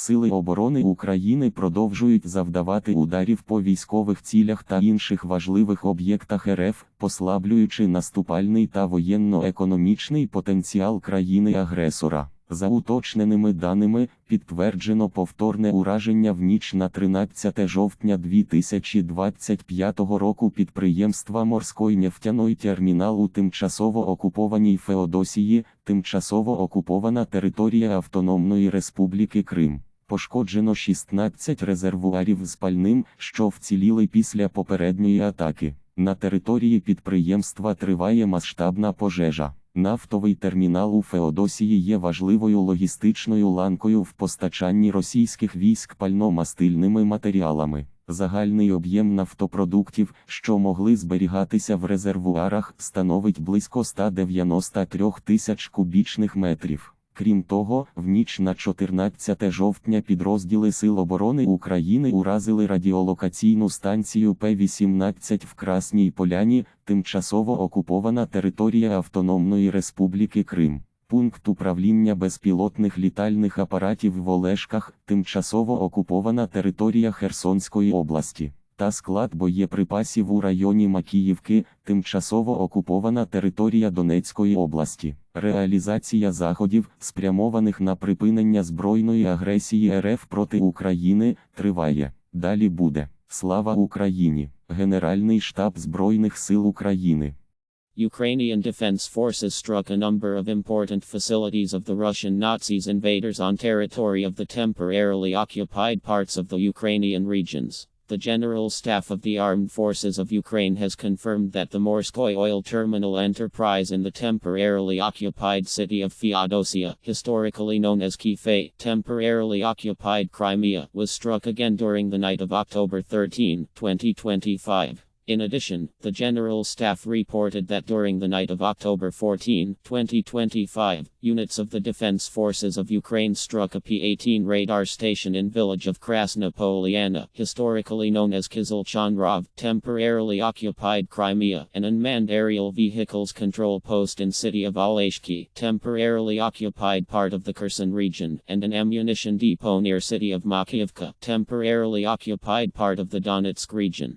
Сили оборони України продовжують завдавати ударів по військових цілях та інших важливих об'єктах РФ, послаблюючи наступальний та воєнно-економічний потенціал країни-агресора. За уточненими даними, підтверджено повторне ураження в ніч на 13 жовтня 2025 року підприємства морської нефтяної термінал у тимчасово окупованій Феодосії, тимчасово окупована територія Автономної Республіки Крим. Пошкоджено 16 резервуарів з пальним, що вціліли після попередньої атаки. На території підприємства триває масштабна пожежа. Нафтовий термінал у Феодосії є важливою логістичною ланкою в постачанні російських військ пально-мастильними матеріалами. Загальний об'єм нафтопродуктів, що могли зберігатися в резервуарах, становить близько 193 тисяч кубічних метрів. Крім того, в ніч на 14 жовтня підрозділи Сил оборони України уразили радіолокаційну станцію П-18 в Красній Поляні, тимчасово окупована територія Автономної Республіки Крим. Пункт управління безпілотних літальних апаратів в Олешках, тимчасово окупована територія Херсонської області. Та склад боєприпасів у районі Макіївки, тимчасово окупована територія Донецької області. Реалізація заходів, спрямованих на припинення збройної агресії РФ проти України, триває. Далі буде. Слава Україні! Генеральний штаб Збройних сил України. Ukrainian Defense Forces struck a number of important facilities of the Russian Nazis invaders on territory of the temporarily occupied parts of the Ukrainian regions. The General Staff of the Armed Forces of Ukraine has confirmed that the Morskoy oil terminal enterprise in the temporarily occupied city of Feodosia, historically known as Kiev, temporarily occupied Crimea, was struck again during the night of October 13, 2025. In addition, the General Staff reported that during the night of October 14, 2025, units of the Defense Forces of Ukraine struck a P-18 radar station in village of Krasna Poliana, historically known as Kizilchanrov, temporarily occupied Crimea, an unmanned aerial vehicles control post in city of Aleshki, temporarily occupied part of the Kherson region, and an ammunition depot near city of Makiivka, temporarily occupied part of the Donetsk region.